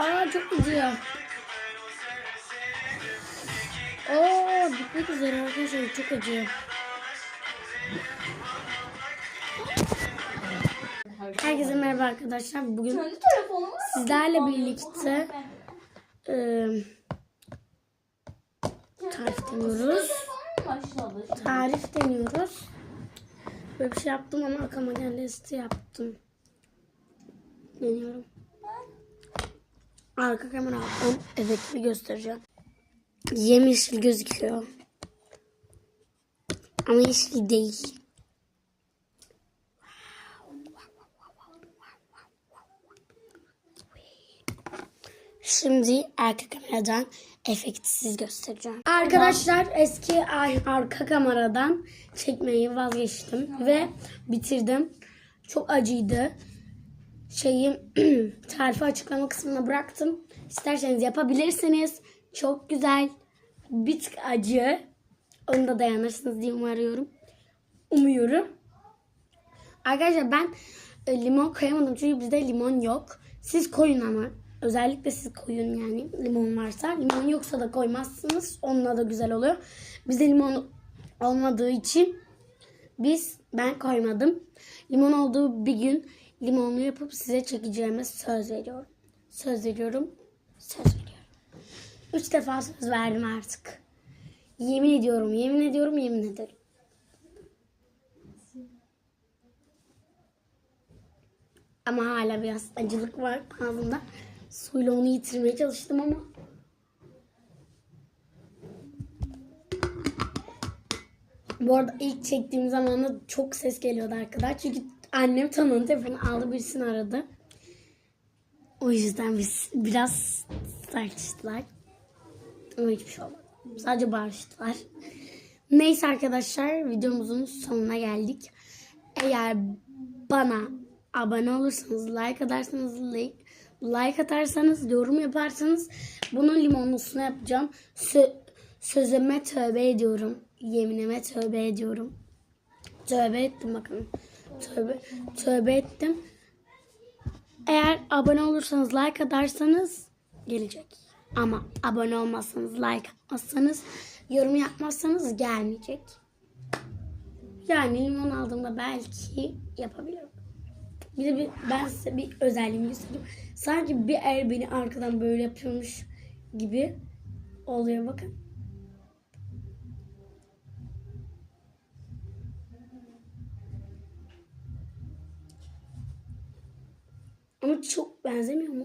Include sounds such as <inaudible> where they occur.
Aa çok acıyor. Oo bitmek üzere arkadaşlar çok acıyor. Herkese merhaba arkadaşlar. Bugün sizlerle birlikte e, tarif deniyoruz. Tarif deniyoruz. Böyle bir şey yaptım ama akama listi yaptım. Deniyorum. Arka kamera aldım. Evet göstereceğim. Yemyeşil gözüküyor. Ama yeşil değil. Şimdi arka kameradan efektsiz göstereceğim. Arkadaşlar eski arka kameradan çekmeyi vazgeçtim ve bitirdim. Çok acıydı. Şeyi <clears throat> tarifi açıklama kısmına bıraktım. İsterseniz yapabilirsiniz. Çok güzel. Bir tık acı. Onu da dayanırsınız diye umuyorum. Umuyorum. Arkadaşlar ben e, limon koyamadım çünkü bizde limon yok. Siz koyun ama. Özellikle siz koyun yani limon varsa. Limon yoksa da koymazsınız. Onunla da güzel oluyor. Bizde limon olmadığı için biz ben koymadım. Limon olduğu bir gün limonlu yapıp size çekeceğime söz veriyorum. Söz veriyorum. Söz veriyorum. Üç defa söz verdim artık. Yemin ediyorum, yemin ediyorum, yemin ederim. Ama hala biraz acılık var ağzımda. Suyla onu yitirmeye çalıştım ama. Bu arada ilk çektiğim zaman da çok ses geliyordu arkadaşlar. Çünkü annem tanıdı telefonu aldı birisini aradı. O yüzden biz biraz tartıştılar. Ama hiçbir şey olmadı. Sadece bağırıştılar. Neyse arkadaşlar videomuzun sonuna geldik. Eğer bana abone olursanız, like atarsanız, like, like atarsanız, yorum yaparsanız bunun limonlusunu yapacağım. Sö- sözüme tövbe ediyorum. Yeminime tövbe ediyorum. Tövbe ettim bakın. Tövbe, tövbe ettim. Eğer abone olursanız, like atarsanız gelecek. Ama abone olmazsanız, like atmazsanız, yorum yapmazsanız gelmeyecek. Yani limon aldığımda belki yapabilirim. Bir de bir, ben size bir özelliğimi göstereyim. Sanki bir er beni arkadan böyle yapıyormuş gibi oluyor bakın. Ama çok benzemiyor mu?